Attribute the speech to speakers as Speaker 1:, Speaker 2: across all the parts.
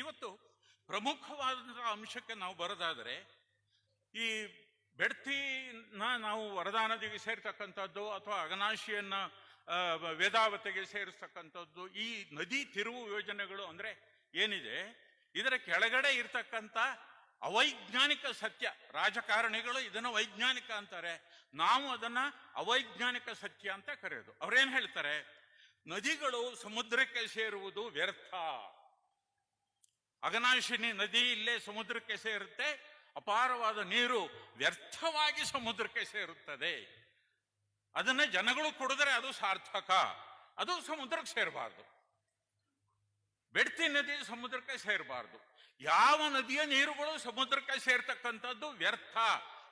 Speaker 1: ಇವತ್ತು ಪ್ರಮುಖವಾದಂತಹ ಅಂಶಕ್ಕೆ ನಾವು ಬರೋದಾದರೆ ಈ ಬೆಡ್ತಿನ ನಾವು ವರದಾ ನದಿಗೆ ಸೇರ್ತಕ್ಕಂಥದ್ದು ಅಥವಾ ಅಗನಾಶಿಯನ್ನ ವೇದಾವತಿಗೆ ಸೇರಿಸ್ತಕ್ಕಂಥದ್ದು, ಈ ನದಿ ತಿರುವು ಯೋಜನೆಗಳು ಅಂದರೆ ಏನಿದೆ? ಇದರ ಕೆಳಗಡೆ ಇರ್ತಕ್ಕಂಥ ಅವೈಜ್ಞಾನಿಕ ಸತ್ಯ, ರಾಜಕಾರಣಿಗಳು ಇದನ್ನು ವೈಜ್ಞಾನಿಕ ಅಂತಾರೆ. ನಾವು ಅದನ್ನು ಅವೈಜ್ಞಾನಿಕ ಸತ್ಯ ಅಂತ ಕರೆಯೋದು. ಅವ್ರೇನು ಹೇಳ್ತಾರೆ? ನದಿಗಳು ಸಮುದ್ರಕ್ಕೆ ಸೇರುವುದು ವ್ಯರ್ಥ. ಅಗನಾಶಿನಿ ನದಿ ಇಲ್ಲೇ ಸಮುದ್ರಕ್ಕೆ ಸೇರುತ್ತೆ, ಅಪಾರವಾದ ನೀರು ವ್ಯರ್ಥವಾಗಿ ಸಮುದ್ರಕ್ಕೆ ಸೇರುತ್ತದೆ. ಅದನ್ನ ಜನಗಳು ಕುಡಿದ್ರೆ ಅದು ಸಾರ್ಥಕ, ಅದು ಸಮುದ್ರಕ್ಕೆ ಸೇರಬಾರ್ದು. ಬೆಡ್ತಿ ನದಿ ಸಮುದ್ರಕ್ಕೆ ಸೇರಬಾರ್ದು. ಯಾವ ನದಿಯ ನೀರುಗಳು ಸಮುದ್ರಕ್ಕೆ ಸೇರ್ತಕ್ಕಂಥದ್ದು ವ್ಯರ್ಥ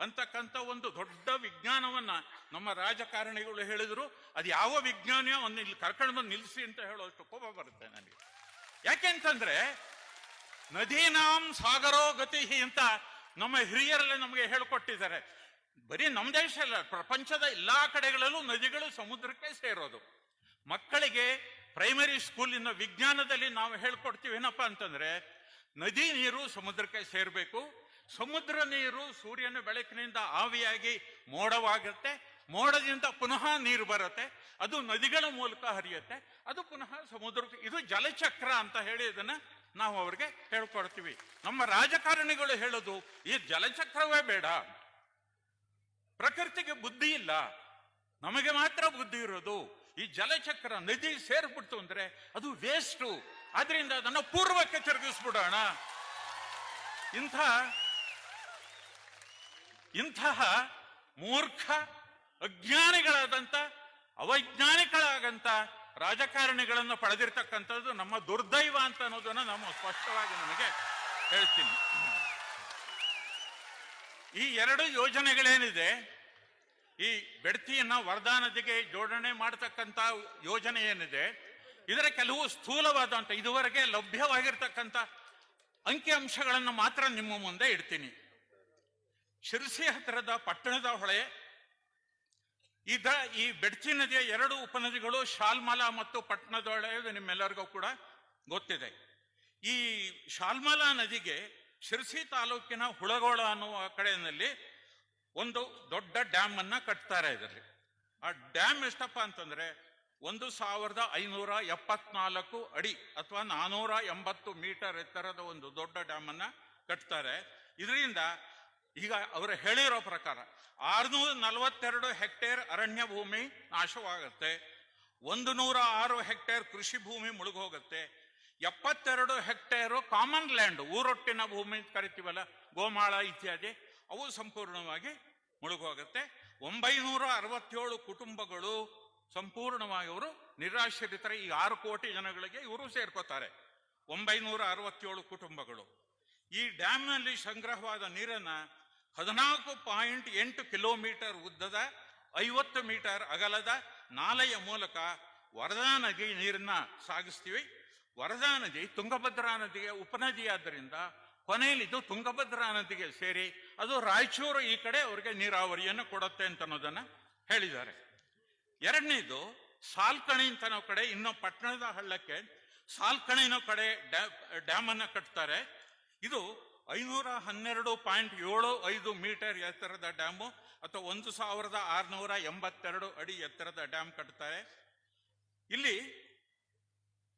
Speaker 1: ಅಂತಕ್ಕಂಥ ಒಂದು ದೊಡ್ಡ ವಿಜ್ಞಾನವನ್ನ ನಮ್ಮ ರಾಜಕಾರಣಿಗಳು ಹೇಳಿದ್ರು. ಅದು ಯಾವ ವಿಜ್ಞಾನಿಯ ಒಂದು ಇಲ್ಲಿ ಕರ್ಕೊಂಡು ಬಂದು ನಿಲ್ಲಿಸಿ ಅಂತ ಹೇಳೋಷ್ಟು ಕೋಪ ಬರುತ್ತೆ ನನಗೆ. ಯಾಕೆಂತಂದ್ರೆ ನದೀನಾಂ ಸಾಗರೋ ಗತಿ ಅಂತ ನಮ್ಮ ಹಿರಿಯರಲ್ಲೇ ನಮಗೆ ಹೇಳಿಕೊಟ್ಟಿದ್ದಾರೆ. ಬರೀ ನಮ್ಮ ದೇಶ ಅಲ್ಲ, ಪ್ರಪಂಚದ ಎಲ್ಲಾ ಕಡೆಗಳಲ್ಲೂ ನದಿಗಳು ಸಮುದ್ರಕ್ಕೆ ಸೇರೋದು. ಮಕ್ಕಳಿಗೆ ಪ್ರೈಮರಿ ಸ್ಕೂಲಿನ ವಿಜ್ಞಾನದಲ್ಲಿ ನಾವು ಹೇಳ್ಕೊಡ್ತೀವಿ ಏನಪ್ಪ ಅಂತಂದ್ರೆ, ನದಿ ನೀರು ಸಮುದ್ರಕ್ಕೆ ಸೇರಬೇಕು. ಸಮುದ್ರ ನೀರು ಸೂರ್ಯನ ಬೆಳಕಿನಿಂದ ಆವಿಯಾಗಿ ಮೋಡವಾಗುತ್ತೆ. ಮೋಡದಿಂದ ಪುನಃ ನೀರು ಬರುತ್ತೆ. ಅದು ನದಿಗಳ ಮೂಲಕ ಹರಿಯುತ್ತೆ. ಅದು ಪುನಃ ಸಮುದ್ರ, ಇದು ಜಲಚಕ್ರ ಅಂತ ಹೇಳಿ ಇದನ್ನ ನಾವು ಅವ್ರಿಗೆ ಹೇಳ್ಕೊಡ್ತೀವಿ. ನಮ್ಮ ರಾಜಕಾರಣಿಗಳು ಹೇಳೋದು, ಈ ಜಲಚಕ್ರವೇ ಬೇಡ. ಪ್ರಕೃತಿಗೆ ಬುದ್ಧಿ ಇಲ್ಲ. ನಮಗೆ ಮಾತ್ರ ಬುದ್ಧಿ ಇರೋದು. ಈ ಜಲಚಕ್ರ ನದಿ ಸೇರ್ಬಿಡ್ತು ಅಂದ್ರೆ ಅದು ವೇಸ್ಟು ಆದ್ರಿಂದ ಅದನ್ನ ಪೂರ್ವಕ್ಕೆ ತಿರುಗಿಸ್ಬಿಡೋಣ. ಇಂಥ, ಇಂತಹ ಮೂರ್ಖ ಅಜ್ಞಾನಿಗಳಾದಂಥ ಅವೈಜ್ಞಾನಿಗಳಾಗಂತ ರಾಜಕಾರಣಿಗಳನ್ನು ಪಡೆದಿರ್ತಕ್ಕಂಥದ್ದು ನಮ್ಮ ದುರ್ದೈವ ಅಂತ ಅನ್ನೋದನ್ನ ನಾವು ಸ್ಪಷ್ಟವಾಗಿ ನಮಗೆ ಹೇಳ್ತೀನಿ. ಈ ಎರಡು ಯೋಜನೆಗಳೇನಿದೆ, ಈ ಬೆಡ್ತಿಯನ್ನ ವರದಾ ನದಿಗೆ ಜೋಡಣೆ ಮಾಡತಕ್ಕಂತ ಯೋಜನೆ ಏನಿದೆ, ಇದರ ಕೆಲವು ಸ್ಥೂಲವಾದಂತ, ಇದುವರೆಗೆ ಲಭ್ಯವಾಗಿರ್ತಕ್ಕಂಥ ಅಂಕಿಅಂಶಗಳನ್ನು ಮಾತ್ರ ನಿಮ್ಮ ಮುಂದೆ ಇಡ್ತೀನಿ. ಶಿರಸಿ ಹತ್ತಿರದ ಪಟ್ಟಣದ ಹೊಳೆ ಇದ ಈ ಬೆಡ್ಚಿ ನದಿಯ ಎರಡು ಉಪನದಿಗಳು ಶಾಲ್ಮಲಾ ಮತ್ತು ಪಟ್ಟಣದೊಳ ನಿಮ್ಮೆಲ್ಲರಿಗೂ ಕೂಡ ಗೊತ್ತಿದೆ. ಈ ಶಾಲ್ಮಲಾ ನದಿಗೆ ಶಿರ್ಸಿ ತಾಲೂಕಿನ ಹುಳಗೋಳ ಅನ್ನುವ ಕಡೆಯಲ್ಲಿ ಒಂದು ದೊಡ್ಡ ಡ್ಯಾಮ್ ಅನ್ನ ಕಟ್ತಾರೆ ಇದರಲ್ಲಿ. ಆ ಡ್ಯಾಮ್ ಎಷ್ಟಪ್ಪ ಅಂತಂದ್ರೆ ಒಂದು ಸಾವಿರದ ಐನೂರ ಎಪ್ಪತ್ನಾಲ್ಕು ಅಡಿ ಅಥವಾ ನಾನೂರ ಎಂಬತ್ತು ಮೀಟರ್ ಎತ್ತರದ ಒಂದು ದೊಡ್ಡ ಡ್ಯಾಮ್ ಅನ್ನ ಕಟ್ತಾರೆ. ಇದರಿಂದ ಈಗ ಅವರು ಹೇಳಿರೋ ಪ್ರಕಾರ ಆರುನೂರ ನಲವತ್ತೆರಡು ಹೆಕ್ಟೇರ್ ಅರಣ್ಯ ಭೂಮಿ ನಾಶವಾಗುತ್ತೆ ಒಂದು ನೂರ ಆರು ಹೆಕ್ಟೇರ್ ಕೃಷಿ ಭೂಮಿ ಮುಳುಗೋಗುತ್ತೆ, ಎಪ್ಪತ್ತೆರಡು ಹೆಕ್ಟೇರು ಕಾಮನ್ ಲ್ಯಾಂಡ್, ಊರೊಟ್ಟಿನ ಭೂಮಿ ಕರಿತೀವಲ್ಲ, ಗೋಮಾಳ ಇತ್ಯಾದಿ, ಅವು ಸಂಪೂರ್ಣವಾಗಿ ಮುಳುಗೋಗುತ್ತೆ. ಒಂಬೈನೂರ ಅರವತ್ತೇಳು ಕುಟುಂಬಗಳು ಸಂಪೂರ್ಣವಾಗಿ ಅವರು ನಿರಾಶ್ರಿತರ. ಈ ಆರು ಕೋಟಿ ಜನಗಳಿಗೆ ಇವರು ಸೇರ್ಕೋತಾರೆ, ಒಂಬೈನೂರ ಅರವತ್ತೇಳು ಕುಟುಂಬಗಳು. ಈ ಡ್ಯಾಮ್ನಲ್ಲಿ ಸಂಗ್ರಹವಾದ ನೀರನ್ನ ಹದಿನಾಲ್ಕು ಪಾಯಿಂಟ್ ಎಂಟು ಕಿಲೋಮೀಟರ್ ಉದ್ದದ, ಐವತ್ತು ಮೀಟರ್ ಅಗಲದ ನಾಲೆಯ ಮೂಲಕ ವರದಾ ನದಿ ನೀರನ್ನ ಸಾಗಿಸ್ತೀವಿ. ವರದಾ ನದಿ ತುಂಗಭದ್ರಾ ನದಿಗೆ ಉಪನದಿಯಾದ್ದರಿಂದ ಕೊನೆಯಲ್ಲಿ ಇದು ತುಂಗಭದ್ರಾ ನದಿಗೆ ಸೇರಿ ಅದು ರಾಯಚೂರು ಈ ಕಡೆ ಅವರಿಗೆ ನೀರಾವರಿಯನ್ನು ಕೊಡುತ್ತೆ ಅಂತ ಅನ್ನೋದನ್ನ ಹೇಳಿದ್ದಾರೆ. ಎರಡನೇದು ಸಾಲ್ಕಣಿ ಅಂತ ನಾವು ಕಡೆ ಇನ್ನು ಪಟ್ಟಣದ ಹಳ್ಳಕ್ಕೆ ಸಾಲ್ಕಣಿನ ಕಡೆ ಡ್ಯಾಮ್ ಅನ್ನು ಕಟ್ತಾರೆ. ಇದು ಐನೂರ ಹನ್ನೆರಡು ಪಾಯಿಂಟ್ ಏಳು ಐದು ಮೀಟರ್ ಎತ್ತರದ ಡ್ಯಾಮು ಅಥವಾ ಒಂದು ಸಾವಿರದ ಆರುನೂರ ಎಂಬತ್ತೆರಡು ಅಡಿ ಎತ್ತರದ ಡ್ಯಾಮ್ ಕಟ್ತಾರೆ. ಇಲ್ಲಿ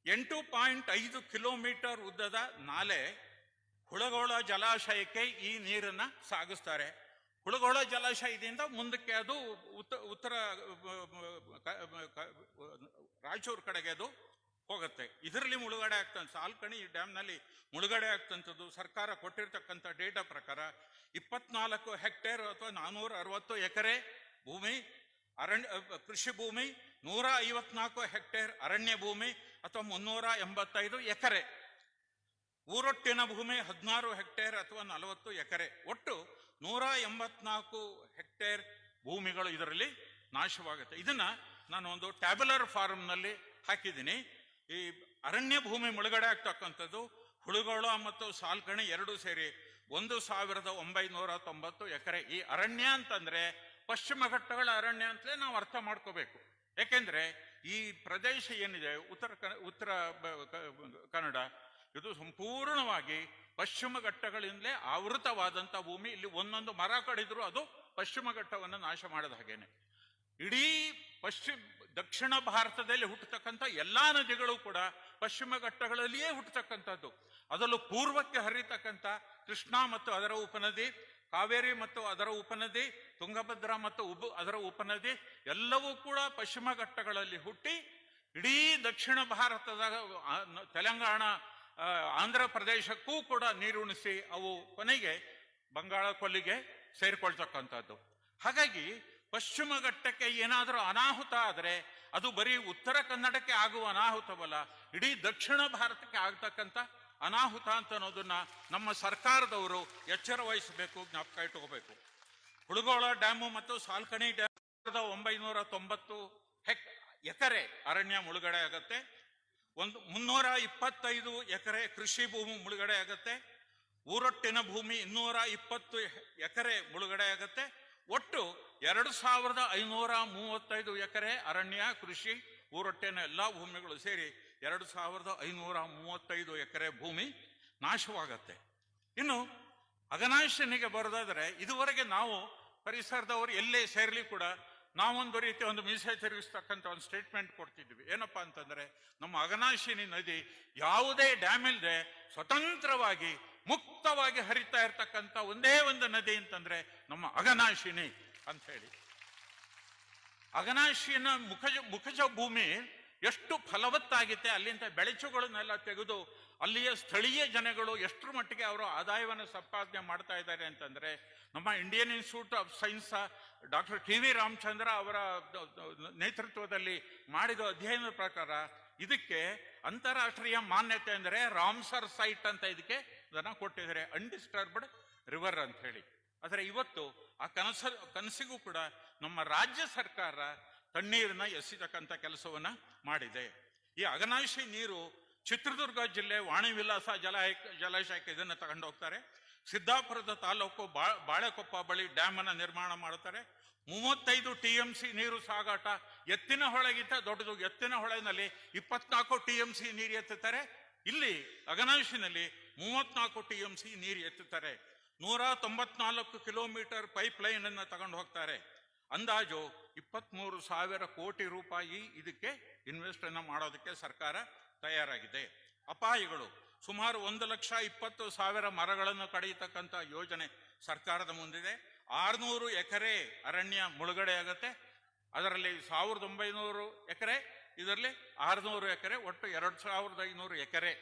Speaker 1: ಎಂಟು ಪಾಯಿಂಟ್ ಐದು ಕಿಲೋಮೀಟರ್ ಉದ್ದದ ನಾಲೆ ಹುಳಗೋಳ ಜಲಾಶಯಕ್ಕೆ ಈ ನೀರನ್ನ ಸಾಗಿಸ್ತಾರೆ. ಹುಳಗೋಳ ಜಲಾಶಯದಿಂದ ಮುಂದಕ್ಕೆ ಅದು ಉತ್ತ, ಉತ್ತರ ರಾಯಚೂರು ಕಡೆಗೆ ಅದು ಹೋಗುತ್ತೆ. ಇದರಲ್ಲಿ ಮುಳುಗಡೆ ಆಗ್ತಂತ, ಸಾಲ್ಕಣಿ ಈ ಡ್ಯಾಮ್ನಲ್ಲಿ ಮುಳುಗಡೆ ಆಗ್ತಂಥದ್ದು, ಸರ್ಕಾರ ಕೊಟ್ಟಿರ್ತಕ್ಕಂಥ ಡೇಟಾ ಪ್ರಕಾರ ಇಪ್ಪತ್ನಾಲ್ಕು ಹೆಕ್ಟೇರ್ ಅಥವಾ ನಾನೂರ ಅರವತ್ತು ಎಕರೆ ಭೂಮಿ, ಅರಣ್ಯ ಕೃಷಿ ಭೂಮಿ ನೂರ ಐವತ್ನಾಲ್ಕು ಹೆಕ್ಟೇರ್ ಅರಣ್ಯ ಭೂಮಿ ಅಥವಾ ಮುನ್ನೂರ ಎಂಬತ್ತೈದು ಎಕರೆ. ಊರೊಟ್ಟಿನ ಭೂಮಿ ಹದಿನಾರು ಹೆಕ್ಟೇರ್ ಅಥವಾ ನಲವತ್ತು ಎಕರೆ. ಒಟ್ಟು ನೂರ ಎಂಬತ್ನಾಲ್ಕು ಹೆಕ್ಟೇರ್ ಭೂಮಿಗಳು ಇದರಲ್ಲಿ ನಾಶವಾಗುತ್ತೆ. ಇದನ್ನ ನಾನು ಒಂದು ಟ್ಯಾಬ್ಯುಲರ್ ಫಾರ್ಮ್ನಲ್ಲಿ ಹಾಕಿದ್ದೀನಿ. ಈ ಅರಣ್ಯ ಭೂಮಿ ಮುಳುಗಡೆ ಆಗ್ತಕ್ಕಂಥದ್ದು, ಹುಳುಗೋಳ ಮತ್ತು ಸಾಲ್ಕಣಿ ಎರಡೂ ಸೇರಿ ಒಂದು ಸಾವಿರದ ಒಂಬೈನೂರ ತೊಂಬತ್ತು ಎಕರೆ ಈ ಅರಣ್ಯ ಅಂತಂದ್ರೆ ಪಶ್ಚಿಮ ಘಟ್ಟಗಳ ಅರಣ್ಯ ಅಂತಲೇ ನಾವು ಅರ್ಥ ಮಾಡ್ಕೋಬೇಕು. ಯಾಕೆಂದ್ರೆ ಈ ಪ್ರದೇಶ ಏನಿದೆ, ಉತ್ತರ ಉತ್ತರ ಕನ್ನಡ, ಇದು ಸಂಪೂರ್ಣವಾಗಿ ಪಶ್ಚಿಮ ಘಟ್ಟಗಳಿಂದಲೇ ಆವೃತವಾದಂಥ ಭೂಮಿ. ಇಲ್ಲಿ ಒಂದೊಂದು ಮರ ಕಡಿದ್ರು ಅದು ಪಶ್ಚಿಮ ಘಟ್ಟವನ್ನು ನಾಶ ಮಾಡಿದ ಹಾಗೇನೆ. ಇಡೀ ಪಶ್ಚಿಮ, ದಕ್ಷಿಣ ಭಾರತದಲ್ಲಿ ಹುಟ್ಟತಕ್ಕಂಥ ಎಲ್ಲ ನದಿಗಳು ಕೂಡ ಪಶ್ಚಿಮ ಘಟ್ಟಗಳಲ್ಲಿಯೇ ಹುಟ್ಟತಕ್ಕಂಥದ್ದು. ಅದರಲ್ಲೂ ಪೂರ್ವಕ್ಕೆ ಹರಿತಕ್ಕಂಥ ಕೃಷ್ಣಾ ಮತ್ತು ಅದರ ಉಪನದಿ, ಕಾವೇರಿ ಮತ್ತು ಅದರ ಉಪನದಿ, ತುಂಗಭದ್ರಾ ಮತ್ತು ಉಪ, ಅದರ ಉಪನದಿ, ಎಲ್ಲವೂ ಕೂಡ ಪಶ್ಚಿಮ ಘಟ್ಟಗಳಲ್ಲಿ ಹುಟ್ಟಿ ಇಡೀ ದಕ್ಷಿಣ ಭಾರತದ ತೆಲಂಗಾಣ ಆಂಧ್ರ ಪ್ರದೇಶಕ್ಕೂ ಕೂಡ ನೀರುಣಿಸಿ ಅವು ಕೊನೆಗೆ ಬಂಗಾಳ ಕೊಲ್ಲಿಗೆ ಸೇರಿಕೊಳ್ತಕ್ಕಂಥದ್ದು. ಹಾಗಾಗಿ ಪಶ್ಚಿಮ ಘಟ್ಟಕ್ಕೆ ಏನಾದರೂ ಅನಾಹುತ ಆದರೆ ಅದು ಬರೀ ಉತ್ತರ ಕನ್ನಡಕ್ಕೆ ಆಗುವ ಅನಾಹುತವಲ್ಲ, ಇಡೀ ದಕ್ಷಿಣ ಭಾರತಕ್ಕೆ ಆಗ್ತಕ್ಕಂಥ ಅನಾಹುತ ಅಂತ ಅನ್ನೋದನ್ನ ನಮ್ಮ ಸರ್ಕಾರದವರು ಎಚ್ಚರ ವಹಿಸಬೇಕು, ಜ್ಞಾಪಕ ಇಟ್ಕೋಬೇಕು. ಹುಡುಗೋಳ ಡ್ಯಾಮು ಮತ್ತು ಸಾಲ್ಕಣಿ ಡ್ಯಾಮ್ ಸಾವಿರದ ಒಂಬೈನೂರ ತೊಂಬತ್ತು ಹೆಕ್, ಎಕರೆ ಅರಣ್ಯ ಮುಳುಗಡೆ ಆಗತ್ತೆ. ಒಂದು ಮುನ್ನೂರ ಇಪ್ಪತ್ತೈದು ಎಕರೆ ಕೃಷಿ ಭೂಮಿ ಮುಳುಗಡೆ ಆಗತ್ತೆ. ಊರೊಟ್ಟಿನ ಭೂಮಿ ಇನ್ನೂರ ಇಪ್ಪತ್ತು ಎಕರೆ ಮುಳುಗಡೆ ಆಗತ್ತೆ. ಒಟ್ಟು ಎರಡು ಸಾವಿರದ ಐನೂರ ಮೂವತ್ತೈದು ಎಕರೆ ಅರಣ್ಯ, ಕೃಷಿ, ಊರೊಟ್ಟೆನ ಎಲ್ಲ ಭೂಮಿಗಳು ಸೇರಿ ಎರಡು ಸಾವಿರದ ಐನೂರ ಮೂವತ್ತೈದು ಎಕರೆ ಭೂಮಿ ನಾಶವಾಗತ್ತೆ. ಇನ್ನು ಅಘನಾಶನಿಗೆ ಬರೋದಾದರೆ ಇದುವರೆಗೆ ನಾವು ಪರಿಸರದವರು ಎಲ್ಲೇ ಸೇರಲಿ ಕೂಡ ನಾವೊಂದು ರೀತಿ ಒಂದು ಮೀಸೆ ತಿರುಗಿಸ್ತಕ್ಕಂಥ ಒಂದು ಸ್ಟೇಟ್ಮೆಂಟ್ ಕೊಡ್ತಿದ್ವಿ. ಏನಪ್ಪಾ ಅಂತಂದ್ರೆ, ನಮ್ಮ ಅಗನಾಶಿನಿ ನದಿ ಯಾವುದೇ ಡ್ಯಾಮ್ ಇಲ್ಲದೆ ಸ್ವತಂತ್ರವಾಗಿ, ಮುಕ್ತವಾಗಿ ಹರಿತಾ ಇರ್ತಕ್ಕಂಥ ಒಂದೇ ಒಂದು ನದಿ ಅಂತಂದ್ರೆ ನಮ್ಮ ಅಗನಾಶಿನಿ ಅಂತ ಹೇಳಿ. ಅಗನಾಶಿನ ಮುಖಜ ಮುಖಜ ಭೂಮಿ ಎಷ್ಟು ಫಲವತ್ತಾಗಿತ್ತೆ ಅಲ್ಲಿಂದ ಬೆಳಚುಗಳನ್ನೆಲ್ಲ ತೆಗೆದು ಅಲ್ಲಿಯ ಸ್ಥಳೀಯ ಜನಗಳು ಎಷ್ಟರ ಮಟ್ಟಿಗೆ ಅವರು ಆದಾಯವನ್ನು ಸಂಪಾದನೆ ಮಾಡ್ತಾ ಇದ್ದಾರೆ ಅಂತಂದರೆ, ನಮ್ಮ Indian Institute of Science doctor T V Ramachandra ಅವರ ನೇತೃತ್ವದಲ್ಲಿ ಮಾಡಿದ ಅಧ್ಯಯನದ ಪ್ರಕಾರ, ಇದಕ್ಕೆ ಅಂತಾರಾಷ್ಟ್ರೀಯ ಮಾನ್ಯತೆ ಅಂದರೆ ರಾಮ್ಸರ್ ಸೈಟ್ ಅಂತ ಇದಕ್ಕೆ ಇದನ್ನು ಕೊಟ್ಟಿದ್ದಾರೆ ಅನ್ಡಿಸ್ಟರ್ಬ್ಡ್ ರಿವರ್ ಅಂತ ಹೇಳಿ. ಆದರೆ ಇವತ್ತು ಆ ಕನಸ, ಕನಸಿಗೂ ಕೂಡ ನಮ್ಮ ರಾಜ್ಯ ಸರ್ಕಾರ ತಣ್ಣೀರನ್ನ ಎಸಿತಕ್ಕಂಥ ಕೆಲಸವನ್ನ ಮಾಡಿದೆ. ಈ ಅಗನಾಶಿ ನೀರು ಚಿತ್ರದುರ್ಗ ಜಿಲ್ಲೆ ವಾಣಿ ವಿಲಾಸ ಜಲಾಯ ಜಲಾಶಯಕ್ಕೆ ಇದನ್ನು ತಗೊಂಡು ಹೋಗ್ತಾರೆ. ಸಿದ್ದಾಪುರದ ತಾಲೂಕು ಬಾ, ಬಾಳೆಕೊಪ್ಪ ಬಳಿ ಡ್ಯಾಮ್ ಅನ್ನ ನಿರ್ಮಾಣ ಮಾಡುತ್ತಾರೆ. ಮೂವತ್ತೈದು ಟಿ ಎಂ ಸಿ ನೀರು ಸಾಗಾಟ ಎತ್ತಿನ ಹೊಳೆಗಿಂತ ದೊಡ್ಡದು. ಎತ್ತಿನ ಹೊಳೆನಲ್ಲಿ ಇಪ್ಪತ್ನಾಲ್ಕು ಟಿ ಎಂ ಸಿ ನೀರು ಎತ್ತುತ್ತಾರೆ. ಇಲ್ಲಿ ಅಗನಾಶಿನಲ್ಲಿ ಮೂವತ್ನಾಲ್ಕು ಟಿ ಎಂ ಸಿ ನೀರು ಎತ್ತುತ್ತಾರೆ. ನೂರ ತೊಂಬತ್ನಾಲ್ಕು ಕಿಲೋಮೀಟರ್ ಪೈಪ್ ಲೈನ್ ಅನ್ನು ತಗೊಂಡು ಹೋಗ್ತಾರೆ. ಅಂದಾಜು ಇಪ್ಪತ್ಮೂರು ಸಾವಿರ ಕೋಟಿ ರೂಪಾಯಿ ಇದಕ್ಕೆ ಇನ್ವೆಸ್ಟ್ ಅನ್ನ ಮಾಡೋದಕ್ಕೆ ಸರ್ಕಾರ ತಯಾರಾಗಿದೆ. ಅಪಾಯಗಳು. ಸುಮಾರು ಒಂದು ಲಕ್ಷ ಇಪ್ಪತ್ತು ಸಾವಿರ ಮರಗಳನ್ನು ಕಡಿಯತಕ್ಕಂಥ ಯೋಜನೆ ಸರ್ಕಾರದ ಮುಂದಿದೆ. ಆರುನೂರು ಎಕರೆ ಅರಣ್ಯ ಮುಳುಗಡೆ ಆಗುತ್ತೆ ಅದರಲ್ಲಿ ಸಾವಿರದ ಒಂಬೈನೂರು ಎಕರೆ, ಇದರಲ್ಲಿ ಆರುನೂರು ಎಕರೆ, ಒಟ್ಟು ಎರಡು ಸಾವಿರದ ಐನೂರು ಎಕರೆ.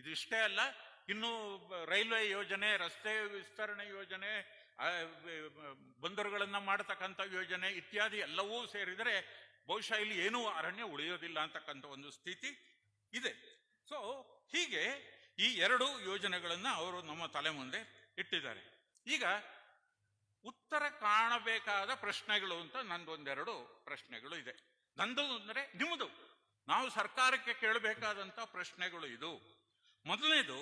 Speaker 1: ಇದಿಷ್ಟೇ ಅಲ್ಲ, ಇನ್ನು ರೈಲ್ವೆ ಯೋಜನೆ, ರಸ್ತೆ ವಿಸ್ತರಣೆ ಯೋಜನೆ ಬಂದರುಗಳನ್ನು ಮಾಡತಕ್ಕಂಥ ಯೋಜನೆ ಇತ್ಯಾದಿ ಎಲ್ಲವೂ ಸೇರಿದರೆ ಬಹುಶಃ ಇಲ್ಲಿ ಏನೂ ಅರಣ್ಯ ಉಳಿಯೋದಿಲ್ಲ ಅಂತಕ್ಕಂಥ ಒಂದು ಸ್ಥಿತಿ. ಇದೆ. ಸೊ ಹೀಗೆ ಈ ಎರಡು ಯೋಜನೆಗಳನ್ನು ಅವರು ನಮ್ಮ ತಲೆ ಮುಂದೆ ಇಟ್ಟಿದ್ದಾರೆ. ಈಗ ಉತ್ತರ ಕಾಣಬೇಕಾದ ಪ್ರಶ್ನೆಗಳು ಅಂತ ನಂದೊಂದೆರಡು ಪ್ರಶ್ನೆಗಳು ಇದೆ. ನಂದು ಅಂದರೆ ನಿಮ್ಮದು. ನಾವು ಸರ್ಕಾರಕ್ಕೆ ಕೇಳಬೇಕಾದಂತ ಪ್ರಶ್ನೆಗಳು ಇದು. ಮೊದಲನೇದು,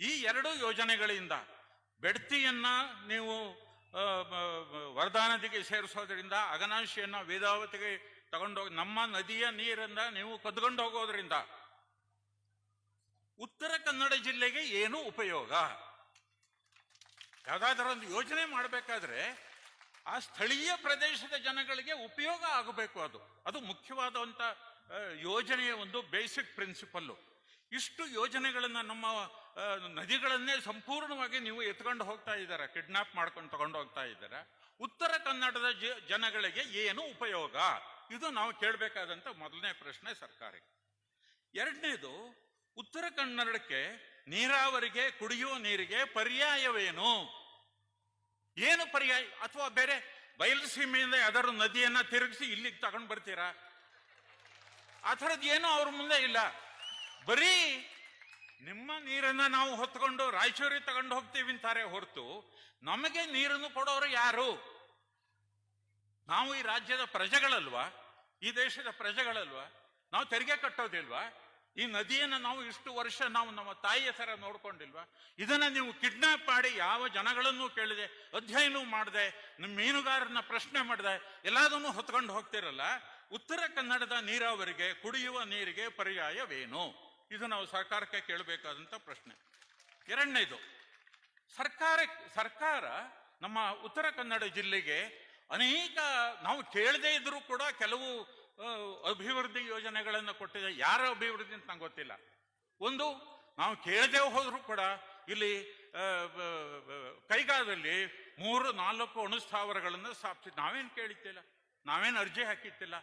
Speaker 1: ಈ ಎರಡು ಯೋಜನೆಗಳಿಂದ ಬೆಡ್ತಿಯನ್ನ ನೀವು ವರದಾನದಿಗೆ ಸೇರಿಸೋದ್ರಿಂದ, ಅಗನಾಶಿಯನ್ನು ವೇದಾವತಿಗೆ ತಗೊಂಡೋಗಿ, ನಮ್ಮ ನದಿಯ ನೀರನ್ನ ನೀವು ಕದ್ಕೊಂಡು ಹೋಗೋದ್ರಿಂದ ಉತ್ತರ ಕನ್ನಡ ಜಿಲ್ಲೆಗೆ ಏನು ಉಪಯೋಗ? ಯಾವ್ದಾದ್ರು ಒಂದು ಯೋಜನೆ ಮಾಡಬೇಕಾದ್ರೆ ಆ ಸ್ಥಳೀಯ ಪ್ರದೇಶದ ಜನಗಳಿಗೆ ಉಪಯೋಗ ಆಗಬೇಕು ಅದು. ಅದು ಮುಖ್ಯವಾದಂಥ ಯೋಜನೆಯ ಒಂದು ಬೇಸಿಕ್ ಪ್ರಿನ್ಸಿಪಲ್ಲು. ಇಷ್ಟು ಯೋಜನೆಗಳನ್ನು ನಮ್ಮ ನದಿಗಳನ್ನೇ ಸಂಪೂರ್ಣವಾಗಿ ನೀವು ಎತ್ಕೊಂಡು ಹೋಗ್ತಾ ಇದ್ದಾರೆ, ಕಿಡ್ನಾಪ್ ಮಾಡ್ಕೊಂಡು ತಗೊಂಡು ಹೋಗ್ತಾ ಇದ್ದಾರೆ, ಉತ್ತರ ಕನ್ನಡದ ಜನಗಳಿಗೆ ಏನು ಉಪಯೋಗ? ಇದು ನಾವು ಕೇಳಬೇಕಾದಂತ ಮೊದಲನೇ ಪ್ರಶ್ನೆ ಸರ್ಕಾರಕ್ಕೆ. ಎರಡನೇದು ಉತ್ತರ ಕನ್ನಡಕ್ಕೆ ನೀರಾವರಿಗೆ ಕುಡಿಯುವ ನೀರಿಗೆ ಪರ್ಯಾಯವೇನು? ಏನು ಪರ್ಯಾಯ? ಅಥವಾ ಬೇರೆ ಬಯಲುಸೀಮೆಯಿಂದ ಯಾವ್ದಾದ್ರು ನದಿಯನ್ನ ತಿರುಗಿಸಿ ಇಲ್ಲಿಗೆ ತಗೊಂಡು ಬರ್ತೀರಾ? ಆ ಥರದ್ದು ಏನೂ ಅವ್ರ ಮುಂದೆ ಇಲ್ಲ. ಬರೀ ನಿಮ್ಮ ನೀರನ್ನ ನಾವು ಹೊತ್ಕೊಂಡು ರಾಯಚೂರಿಗೆ ತಗೊಂಡು ಹೋಗ್ತೀವಿ ಅಂತಾರೆ ಹೊರತು ನಮಗೆ ನೀರನ್ನು ಕೊಡೋರು ಯಾರು? ನಾವು ಈ ರಾಜ್ಯದ ಪ್ರಜೆಗಳಲ್ವಾ? ಈ ದೇಶದ ಪ್ರಜೆಗಳಲ್ವಾ? ನಾವು ತೆರಿಗೆ ಕಟ್ಟೋದಿಲ್ವಾ? ಈ ನದಿಯನ್ನು ನಾವು ಇಷ್ಟು ವರ್ಷ ನಾವು ನಮ್ಮ ತಾಯಿಯ ಥರ ನೋಡ್ಕೊಂಡಿಲ್ವಾ? ಇದನ್ನು ನೀವು ಕಿಡ್ನಾಪ್ ಮಾಡಿ ಯಾವ ಜನಗಳನ್ನು ಕೇಳಿದೆ ಅಧ್ಯಯನ ಮಾಡಿದೆ ನಿಮ್ಮ ಮೀನುಗಾರರನ್ನ ಪ್ರಶ್ನೆ ಮಾಡಿದೆ, ಎಲ್ಲದನ್ನು ಹೊತ್ಕೊಂಡು ಹೋಗ್ತಿರಲ್ಲ? ಉತ್ತರ ಕನ್ನಡದ ನೀರಾವರಿಗೆ ಕುಡಿಯುವ ನೀರಿಗೆ ಪರ್ಯಾಯವೇನು? ಇದು ನಾವು ಸರ್ಕಾರಕ್ಕೆ ಕೇಳಬೇಕಾದಂಥ ಪ್ರಶ್ನೆ. ಎರಡನೇದು, ಸರ್ಕಾರ ಸರ್ಕಾರ ನಮ್ಮ ಉತ್ತರ ಕನ್ನಡ ಜಿಲ್ಲೆಗೆ ಅನೇಕ ನಾವು ಕೇಳದೇ ಇದ್ರೂ ಕೂಡ ಕೆಲವು ಅಭಿವೃದ್ಧಿ ಯೋಜನೆಗಳನ್ನು ಕೊಟ್ಟಿದೆ. ಯಾರ ಅಭಿವೃದ್ಧಿ ಅಂತ ನಂಗೆ ಗೊತ್ತಿಲ್ಲ. ಒಂದು, ನಾವು ಕೇಳದೆ ಹೋದರೂ ಕೂಡ ಇಲ್ಲಿ ಕೈಗಾದಲ್ಲಿ ಮೂರು, ನಾಲ್ಕು ಅಣುಸ್ಥಾವರಗಳನ್ನು ಸ್ಥಾಪಿಸಿ. ನಾವೇನು ಕೇಳಿದ್ದಿಲ್ಲ ನಾವೇನು ಅರ್ಜಿ ಹಾಕಿತ್ತಿಲ್ಲ?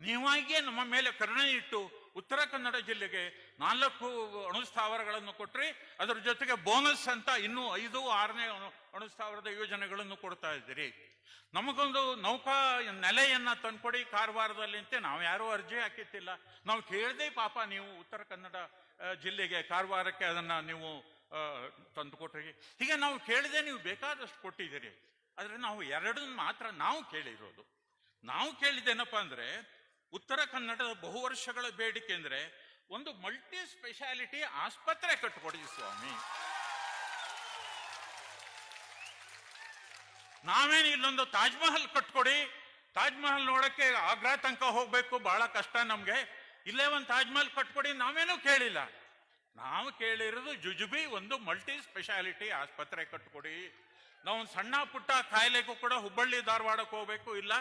Speaker 1: ನೀವಾಗಿಯೇ ನಮ್ಮ ಮೇಲೆ ಕರುಣೆ ಇಟ್ಟು ಉತ್ತರ ಕನ್ನಡ ಜಿಲ್ಲೆಗೆ ನಾಲ್ಕು ಅಣುಸ್ಥಾವರಗಳನ್ನು ಕೊಟ್ರಿ, ಅದರ ಜೊತೆಗೆ ಬೋನಸ್ ಅಂತ ಇನ್ನೂ ಐದು, ಆರನೇ ಅಣು, ಅಣುಸ್ಥಾವರದ ಯೋಜನೆಗಳನ್ನು ಕೊಡ್ತಾ ಇದ್ದೀರಿ. ನಮಗೊಂದು ನೌಕಾ ನೆಲೆಯನ್ನ ತಂದ್ಕೊಡಿ ಕಾರವಾರದಲ್ಲಿ ಅಂತ ನಾವು ಯಾರೂ ಅರ್ಜಿ ಹಾಕಿತ್ತಿಲ್ಲ ನಾವು ಕೇಳಿದೆ ಪಾಪ ನೀವು ಉತ್ತರ ಕನ್ನಡ ಜಿಲ್ಲೆಗೆ ಕಾರವಾರಕ್ಕೆ ಅದನ್ನ ನೀವು ತಂದು ತಂದುಕೊಟ್ರಿ. ಹೀಗೆ ನಾವು ಕೇಳಿದೆ ನೀವು ಬೇಕಾದಷ್ಟು ಕೊಟ್ಟಿದ್ದೀರಿ. ಆದರೆ ನಾವು ಎರಡನ್ನ ಮಾತ್ರ ನಾವು ಕೇಳಿರೋದು. ನಾವು ಕೇಳಿದ್ದೇನಪ್ಪ ಅಂದ್ರೆ, ಉತ್ತರ ಕನ್ನಡದ ಬಹು ವರ್ಷಗಳ ಬೇಡಿಕೆ ಅಂದ್ರೆ, ಒಂದು ಮಲ್ಟಿ ಸ್ಪೆಷಾಲಿಟಿ ಆಸ್ಪತ್ರೆ ಕಟ್ಟಿಕೊಡಿ ಸ್ವಾಮಿ. ನಾವೇನು ಇಲ್ಲೊಂದು ತಾಜ್ ಮಹಲ್ ಕಟ್ಕೊಡಿ. ತಾಜ್ ಮಹಲ್ ನೋಡಕ್ಕೆ ಆಗ್ರಾ ತನಕ ಹೋಗ್ಬೇಕು, ಬಹಳ ಕಷ್ಟ ನಮ್ಗೆ. ಇಲ್ಲೇ ಒಂದು ತಾಜ್ ಮಹಲ್ ಕಟ್ಕೊಡಿ, ನಾವೇನು ಕೇಳಿಲ್ಲ. ನಾವು ಕೇಳಿರೋದು ಜುಜುಬಿ ಒಂದು ಮಲ್ಟಿ ಸ್ಪೆಷಾಲಿಟಿ ಆಸ್ಪತ್ರೆ ಕಟ್ಕೊಡಿ. ನಾವು ಸಣ್ಣ ಪುಟ್ಟ ಕಾಯಿಲೆಗೂ ಕೂಡ ಹುಬ್ಬಳ್ಳಿ ಧಾರವಾಡಕ್ಕೆ ಹೋಗ್ಬೇಕು, ಇಲ್ಲ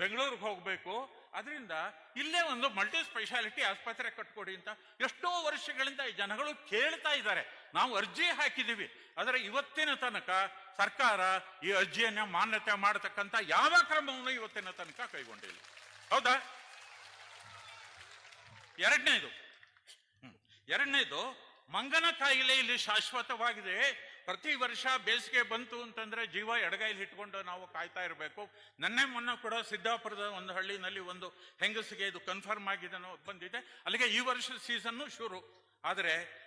Speaker 1: ಬೆಂಗಳೂರಿಗೆ ಹೋಗ್ಬೇಕು. ಅದರಿಂದ ಇಲ್ಲೇ ಒಂದು ಮಲ್ಟಿ ಸ್ಪೆಷಾಲಿಟಿ ಆಸ್ಪತ್ರೆ ಕಟ್ಕೊಡಿ ಅಂತ ಎಷ್ಟೋ ವರ್ಷಗಳಿಂದ ಈ ಜನಗಳು ಕೇಳ್ತಾ ಇದ್ದಾರೆ. ನಾವು ಅರ್ಜಿ ಹಾಕಿದ್ದೀವಿ ಆದರೆ ಇವತ್ತಿನ ತನಕ ಸರ್ಕಾರ ಈ ಅರ್ಜಿಯನ್ನು ಮಾನ್ಯತೆ ಮಾಡತಕ್ಕಂಥ ಯಾವ ಕ್ರಮವನ್ನು ಇವತ್ತಿನ ತನಕ ಕೈಗೊಂಡಿಲ್ಲ. ಹೌದಾ? ಎರಡನೇದು. ಎರಡನೇದು, ಮಂಗನ ಕಾಯಿಲೆ ಇಲ್ಲಿ ಶಾಶ್ವತವಾಗಿದೆ. ಪ್ರತಿ ವರ್ಷ ಬೇಸಿಗೆ ಬಂತು ಅಂತಂದ್ರೆ ಜೀವ ಎಡಗೈಲಿ ಇಟ್ಕೊಂಡು ನಾವು ಕಾಯ್ತಾ ಇರಬೇಕು. ನನ್ನೆ ಮೊನ್ನೆ ಕೂಡ ಸಿದ್ದಾಪುರದ ಒಂದು ಹಳ್ಳಿನಲ್ಲಿ ಒಂದು ಹೆಂಗಸಿಗೆ ಇದು ಕನ್ಫರ್ಮ್ ಆಗಿದೆ ಬಂದಿದೆ. ಅಲ್ಲಿಗೆ ಈ ವರ್ಷ ಸೀಸನ್ನು ಶುರು. ಆದರೆ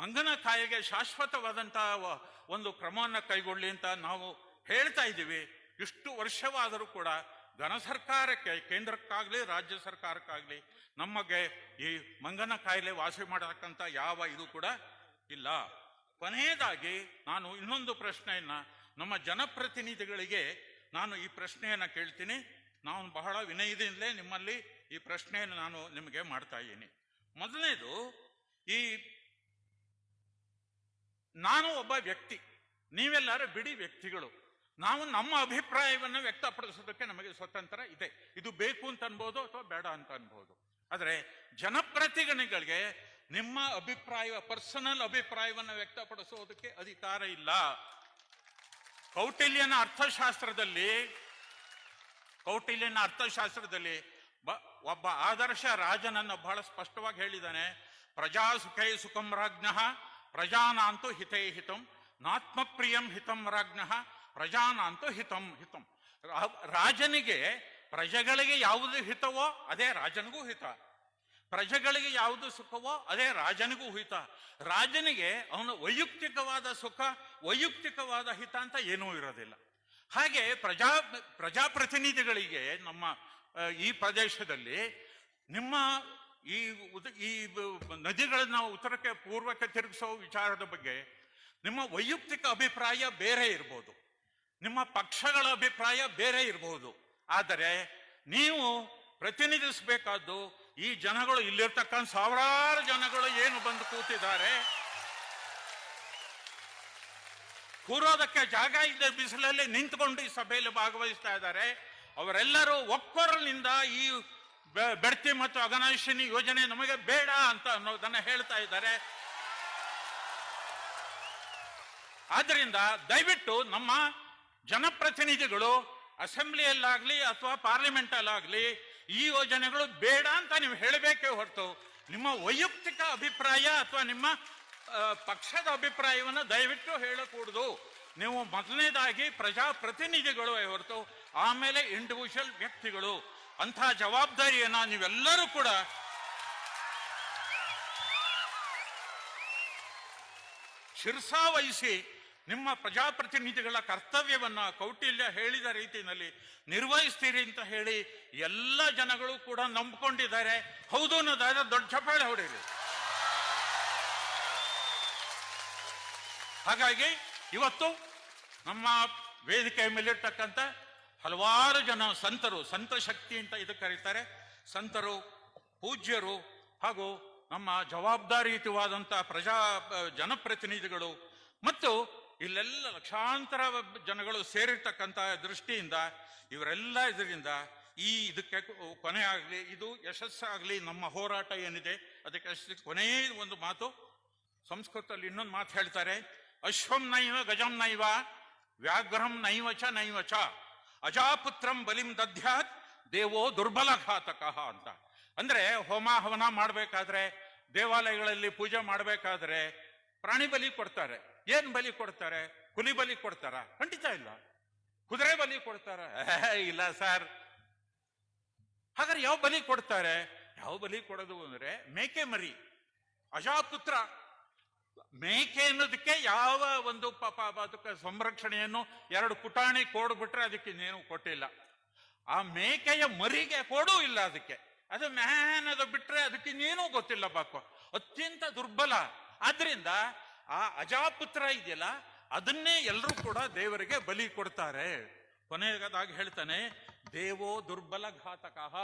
Speaker 1: ಮಂಗನ ಕಾಯಿಗೆ ಶಾಶ್ವತವಾದಂತಹ ಒಂದು ಕ್ರಮವನ್ನು ಕೈಗೊಳ್ಳಿ ಅಂತ ನಾವು ಹೇಳ್ತಾ ಇದ್ದೀವಿ. ಇಷ್ಟು ವರ್ಷವಾದರೂ ಕೂಡ ಘನ ಸರ್ಕಾರಕ್ಕೆ, ಕೇಂದ್ರಕ್ಕಾಗಲಿ, ರಾಜ್ಯ ಸರ್ಕಾರಕ್ಕಾಗಲಿ ನಮಗೆ ಈ ಮಂಗನ ಕಾಯಿಲೆ ವಾಸಿ ಮಾಡತಕ್ಕಂಥ ಯಾವ ಇದು ಕೂಡ ಇಲ್ಲ. ಕೊನೆಯದಾಗಿ ನಾನು ಇನ್ನೊಂದು ಪ್ರಶ್ನೆಯನ್ನ ನಮ್ಮ ಜನಪ್ರತಿನಿಧಿಗಳಿಗೆ ನಾನು ಈ ಪ್ರಶ್ನೆಯನ್ನ ಕೇಳ್ತೀನಿ. ನಾನು ಬಹಳ ವಿನಯದಿಂದಲೇ ನಿಮ್ಮಲ್ಲಿ ಈ ಪ್ರಶ್ನೆಯನ್ನು ನಾನು ನಿಮಗೆ ಮಾಡ್ತಾ ಇದ್ದೀನಿ. ಮೊದಲನೇದು, ಈ ನಾನು ಒಬ್ಬ ವ್ಯಕ್ತಿ. ನೀವೆಲ್ಲರೂ ಬಿಡಿ ವ್ಯಕ್ತಿಗಳು. ನಾವು ನಮ್ಮ ಅಭಿಪ್ರಾಯವನ್ನು ವ್ಯಕ್ತಪಡಿಸೋದಕ್ಕೆ ನಮಗೆ ಸ್ವತಂತ್ರ ಇದೆ. ಇದು ಬೇಕು ಅಂತ ಅನ್ಬೋದು ಅಥವಾ ಬೇಡ ಅಂತ ಅನ್ಬೋದು. ಆದರೆ ಜನಪ್ರತಿನಿಧಿಗಳಿಗೆ ನಿಮ್ಮ ಅಭಿಪ್ರಾಯ ಪರ್ಸನಲ್ ಅಭಿಪ್ರಾಯವನ್ನು ವ್ಯಕ್ತಪಡಿಸೋದಕ್ಕೆ ಅಧಿಕಾರ ಇಲ್ಲ. ಕೌಟಿಲ್ಯನ ಅರ್ಥಶಾಸ್ತ್ರದಲ್ಲಿ ಕೌಟಿಲ್ಯನ ಅರ್ಥಶಾಸ್ತ್ರದಲ್ಲಿ ಬ- ಒಬ್ಬ ಆದರ್ಶ ರಾಜನನ್ನು ಬಹಳ ಸ್ಪಷ್ಟವಾಗಿ ಹೇಳಿದ್ದಾನೆ. ಪ್ರಜಾ ಸುಖೈ ಸುಖಂ ರಾಜ್ಞ. ಪ್ರಜಾನಾಂತು ಹಿತೇ ಹಿತಂ, ನಾತ್ಮಪ್ರಿಯಂ ಹಿತಂ ರಾಜ್ಞ, ಪ್ರಜಾನಾಂತು ಹಿತಂ ಹಿತಂ. ರಾಜನಿಗೆ ಪ್ರಜೆಗಳಿಗೆ ಯಾವುದು ಹಿತವೋ ಅದೇ ರಾಜನಿಗೂ ಹಿತ. ಪ್ರಜೆಗಳಿಗೆ ಯಾವುದು ಸುಖವೋ ಅದೇ ರಾಜನಿಗೂ ಹಿತ. ರಾಜನಿಗೆ ಅವನ ವೈಯಕ್ತಿಕವಾದ ಸುಖ, ವೈಯಕ್ತಿಕವಾದ ಹಿತ ಅಂತ ಏನೂ ಇರೋದಿಲ್ಲ. ಹಾಗೆ ಪ್ರಜಾ, ಪ್ರಜಾಪ್ರತಿನಿಧಿಗಳಿಗೆ ನಮ್ಮ ಈ ಪ್ರದೇಶದಲ್ಲಿ ನಿಮ್ಮ ಈ ಉದ- ಈ ನದಿಗಳನ್ನು ನಾವು ಉತ್ತರಕ್ಕೆ, ಪೂರ್ವಕ್ಕೆ ತಿರುಗಿಸೋ ವಿಚಾರದ ಬಗ್ಗೆ ನಿಮ್ಮ ವೈಯಕ್ತಿಕ ಅಭಿಪ್ರಾಯ ಬೇರೆ ಇರ್ಬೋದು. ನಿಮ್ಮ ಪಕ್ಷಗಳ ಅಭಿಪ್ರಾಯ ಬೇರೆ ಇರಬಹುದು ಆದರೆ ನೀವು ಪ್ರತಿನಿಧಿಸಬೇಕಾದ್ದು ಈ ಜನಗಳು ಇಲ್ಲಿರ್ತಕ್ಕಂಥ ಸಾವಿರಾರು ಜನಗಳು ಏನು ಬಂದು ಕೂತಿದ್ದಾರೆ. ಕೂರೋದಕ್ಕೆ ಜಾಗ ಇದ್ದ ಬಿಸಿಲಲ್ಲಿ ನಿಂತ್ಕೊಂಡು ಈ ಸಭೆಯಲ್ಲಿ ಭಾಗವಹಿಸ್ತಾ ಇದ್ದಾರೆ. ಅವರೆಲ್ಲರೂ ಒಕ್ಕೊರಲಿನಿಂದ ಈ ಬೆಡ್ತಿ ಮತ್ತು ಅಗನಾಶಿನಿ ಯೋಜನೆ ನಮಗೆ ಬೇಡ ಅಂತ ಅನ್ನೋದನ್ನ ಹೇಳ್ತಾ ಇದ್ದಾರೆ. ಆದ್ದರಿಂದ ದಯವಿಟ್ಟು ನಮ್ಮ ಜನಪ್ರತಿನಿಧಿಗಳು, ಅಸೆಂಬ್ಲಿಯಲ್ಲಾಗಲಿ ಅಥವಾ ಪಾರ್ಲಿಮೆಂಟಲ್ಲಾಗಲಿ ಈ ಯೋಜನೆಗಳು ಬೇಡ ಅಂತ ನೀವು ಹೇಳಬೇಕೇ ಹೊರತು ನಿಮ್ಮ ವೈಯಕ್ತಿಕ ಅಭಿಪ್ರಾಯ ಅಥವಾ ನಿಮ್ಮ ಪಕ್ಷದ ಅಭಿಪ್ರಾಯವನ್ನು ದಯವಿಟ್ಟು ಹೇಳಕೂಡದು. ನೀವು ಮೊದಲನೇದಾಗಿ ಪ್ರಜಾಪ್ರತಿನಿಧಿಗಳು ಹೊರತು ಆಮೇಲೆ ಇಂಡಿವಿಜುವಲ್ ವ್ಯಕ್ತಿಗಳು. ಅಂಥ ಜವಾಬ್ದಾರಿಯನ್ನು ನೀವೆಲ್ಲರೂ ಕೂಡ ಶಿರ್ಸಾವಹಿಸಿ ನಿಮ್ಮ ಪ್ರಜಾಪ್ರತಿನಿಧಿಗಳ ಕರ್ತವ್ಯವನ್ನು ಕೌಟಿಲ್ಯ ಹೇಳಿದ ರೀತಿಯಲ್ಲಿ ನಿರ್ವಹಿಸ್ತೀರಿ ಅಂತ ಹೇಳಿ ಎಲ್ಲ ಜನಗಳು ಕೂಡ ನಂಬಿಕೊಂಡಿದ್ದಾರೆ. ಹೌದು ಅನ್ನೋದಾದ್ರೆ ದೊಡ್ಡ ಚಪ್ಪಾಳೆ ಹೊಡೀರಿ ಹಾಗಾಗಿ ಇವತ್ತು ನಮ್ಮ ವೇದಿಕೆಯ ಮೇಲಿರ್ತಕ್ಕಂಥ ಹಲವಾರು ಜನ ಸಂತರು, ಸಂತ ಶಕ್ತಿ ಅಂತ ಇದಕ್ಕೆ ಕರೀತಾರೆ. ಸಂತರು, ಪೂಜ್ಯರು ಹಾಗೂ ನಮ್ಮ ಜವಾಬ್ದಾರಿಯುತವಾದಂಥ ಪ್ರಜಾ, ಜನಪ್ರತಿನಿಧಿಗಳು ಮತ್ತು ಇಲ್ಲೆಲ್ಲ ಲಕ್ಷಾಂತರ ಜನಗಳು ಸೇರಿರ್ತಕ್ಕಂಥ ದೃಷ್ಟಿಯಿಂದ ಇವರೆಲ್ಲ ಇದರಿಂದ ಈ ಇದಕ್ಕೆ ಕೊನೆ ಆಗಲಿ, ಇದು ಯಶಸ್ಸಾಗಲಿ, ನಮ್ಮ ಹೋರಾಟ ಏನಿದೆ, ಅದಕ್ಕೆ ಕೊನೆಯ ಒಂದು ಮಾತು. ಸಂಸ್ಕೃತದಲ್ಲಿ ಇನ್ನೊಂದು ಮಾತು ಹೇಳ್ತಾರೆ, ಅಶ್ವಂ ನೈವ ಗಜಂ ನೈವ, ವ್ಯಾಘ್ರಂ ನೈವ ಚ. ಅಜಾಪುತ್ರಂ ಬಲಿಂ ದದ್ಯಾತ್ ದೇವೋ ದುರ್ಬಲ ಘಾತಕಃ ಅಂತ. ಅಂದ್ರೆ ಹೋಮ ಹವನ ಮಾಡಬೇಕಾದ್ರೆ, ದೇವಾಲಯಗಳಲ್ಲಿ ಪೂಜೆ ಮಾಡಬೇಕಾದ್ರೆ ಪ್ರಾಣಿ ಬಲಿ ಕೊಡ್ತಾರೆ. ಏನ್ ಬಲಿ ಕೊಡ್ತಾರೆ? ಹುಲಿ ಬಲಿ ಕೊಡ್ತಾರ? ಖಂಡಿತ ಇಲ್ಲ. ಕುದುರೆ ಬಲಿ ಕೊಡ್ತಾರ. ಇಲ್ಲ ಸರ್. ಹಾಗಾದ್ರೆ ಯಾವ ಬಲಿ ಕೊಡ್ತಾರೆ? ಯಾವ ಬಲಿ ಕೊಡೋದು ಅಂದ್ರೆ ಮೇಕೆ ಮರಿ ಅಜಾಪುತ್ರ. ಮೇಕೆ ಅನ್ನೋದಕ್ಕೆ ಯಾವ ಒಂದು ಪಾಪ ಅದಕ್ಕೆ ಸಂರಕ್ಷಣೆಯನ್ನು ಎರಡು ಪುಟಾಣಿ ಕೊಡ್ಬಿಟ್ರೆ ಅದಕ್ಕೆ ಇನ್ನೇನು ಕೊಟ್ಟಿಲ್ಲ. ಆ ಮೇಕೆಯ ಮರಿಗೆ ಕೊಡೂ ಇಲ್ಲ ಅದಕ್ಕೆ. ಅದು ಮ್ಯಾನ್ ಅದು ಬಿಟ್ರೆ ಅದಕ್ಕೆ ಇನ್ನೇನು ಗೊತ್ತಿಲ್ಲ ಪಾಪ. ಅತ್ಯಂತ ದುರ್ಬಲ. ಆದ್ರಿಂದ ಆ ಅಜಾಪುತ್ರ ಇದೆಯಲ್ಲ, ಅದನ್ನೇ ಎಲ್ಲರೂ ಕೂಡ ದೇವರಿಗೆ ಬಲಿ ಕೊಡ್ತಾರೆ. ಕೊನೆಯದಾಗಿ ಹೇಳ್ತಾನೆ, ದೇವೋ ದುರ್ಬಲ ಘಾತಕಃ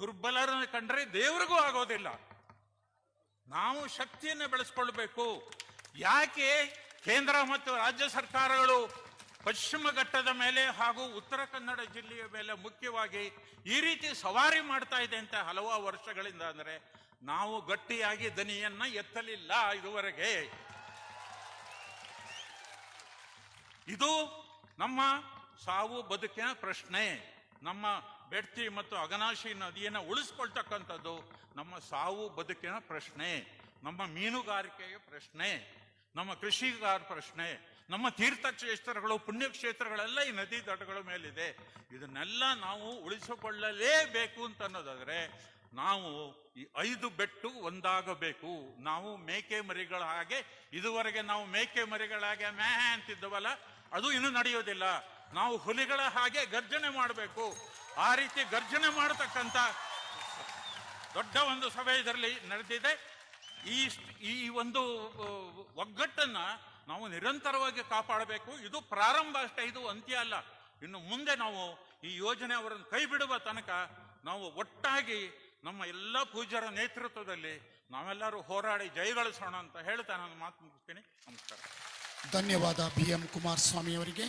Speaker 1: ದುರ್ಬಲರನ್ನು ಕಂಡ್ರೆ ದೇವರಿಗೂ ಆಗೋದಿಲ್ಲ. ನಾವು ಶಕ್ತಿಯನ್ನು ಬೆಳೆಸ್ಕೊಳ್ಬೇಕು. ಯಾಕೆ ಕೇಂದ್ರ ಮತ್ತು ರಾಜ್ಯ ಸರ್ಕಾರಗಳು ಪಶ್ಚಿಮ ಘಟ್ಟದ ಮೇಲೆ ಹಾಗೂ ಉತ್ತರ ಕನ್ನಡ ಜಿಲ್ಲೆಯ ಮೇಲೆ ಮುಖ್ಯವಾಗಿ ಈ ರೀತಿ ಸವಾರಿ ಮಾಡ್ತಾ ಇದೆ ಅಂತ ಹಲವಾರು ವರ್ಷಗಳಿಂದ ಅಂದರೆ ನಾವು ಗಟ್ಟಿಯಾಗಿ ದನಿಯನ್ನ ಎತ್ತಲಿಲ್ಲ ಇದುವರೆಗೆ. ಇದು ನಮ್ಮ ಸಾವು ಬದುಕಿನ ಪ್ರಶ್ನೆ. ನಮ್ಮ ಬೆಡ್ತಿ ಮತ್ತು ಅಗನಾಶಿ ನದಿಯನ್ನು ಉಳಿಸ್ಕೊಳ್ತಕ್ಕಂಥದ್ದು ನಮ್ಮ ಸಾವು ಬದುಕಿನ ಪ್ರಶ್ನೆ, ನಮ್ಮ ಮೀನುಗಾರಿಕೆಯ ಪ್ರಶ್ನೆ, ನಮ್ಮ ಕೃಷಿಗಾರ ಪ್ರಶ್ನೆ, ನಮ್ಮ ತೀರ್ಥಕ್ಷೇತ್ರಗಳು, ಪುಣ್ಯಕ್ಷೇತ್ರಗಳೆಲ್ಲ ಈ ನದಿ ತಟಗಳ ಮೇಲಿದೆ. ಇದನ್ನೆಲ್ಲ ನಾವು ಉಳಿಸಿಕೊಳ್ಳಲೇಬೇಕು ಅಂತ ಅನ್ನೋದಾದರೆ ನಾವು ಈ ಐದು ಬೆಟ್ಟು ಒಂದಾಗಬೇಕು. ನಾವು ಮೇಕೆ ಮರಿಗಳ ಹಾಗೆ, ಇದುವರೆಗೆ ನಾವು ಮೇಕೆ ಮರಿಗಳ ಹಾಗೆ ಮ್ಯಾ ಅಂತಿದ್ದವಲ್ಲ, ಅದು ಇನ್ನೂ ನಡೆಯೋದಿಲ್ಲ. ನಾವು ಹುಲಿಗಳ ಹಾಗೆ ಗರ್ಜನೆ ಮಾಡಬೇಕು. ಆ ರೀತಿ ಗರ್ಜನೆ ಮಾಡತಕ್ಕಂಥ ದೊಡ್ಡ ಒಂದು ಸಭೆ ಇದರಲ್ಲಿ ನಡೆದಿದೆ. ಈ ಈ ಒಂದು ಒಗ್ಗಟ್ಟನ್ನು ನಾವು ನಿರಂತರವಾಗಿ ಕಾಪಾಡಬೇಕು. ಇದು ಪ್ರಾರಂಭ ಅಷ್ಟೇ, ಇದು ಅಂತ್ಯ ಅಲ್ಲ. ಇನ್ನು ಮುಂದೆ ನಾವು ಈ ಯೋಜನೆ ಅವರನ್ನು ಕೈ ಬಿಡುವ ತನಕ ನಾವು ಒಟ್ಟಾಗಿ ನಮ್ಮ ಎಲ್ಲ ಪೂಜ್ಯರ ನೇತೃತ್ವದಲ್ಲಿ ನಾವೆಲ್ಲರೂ ಹೋರಾಡಿ ಜಯಗಳಿಸೋಣ ಅಂತ ಹೇಳ್ತಾ ನಾನು ಮಾತು ಮುಗಿಸ್ತೀನಿ. ನಮಸ್ಕಾರ.
Speaker 2: ಧನ್ಯವಾದ ಬಿ ಎಂ ಕುಮಾರಸ್ವಾಮಿ ಅವರಿಗೆ.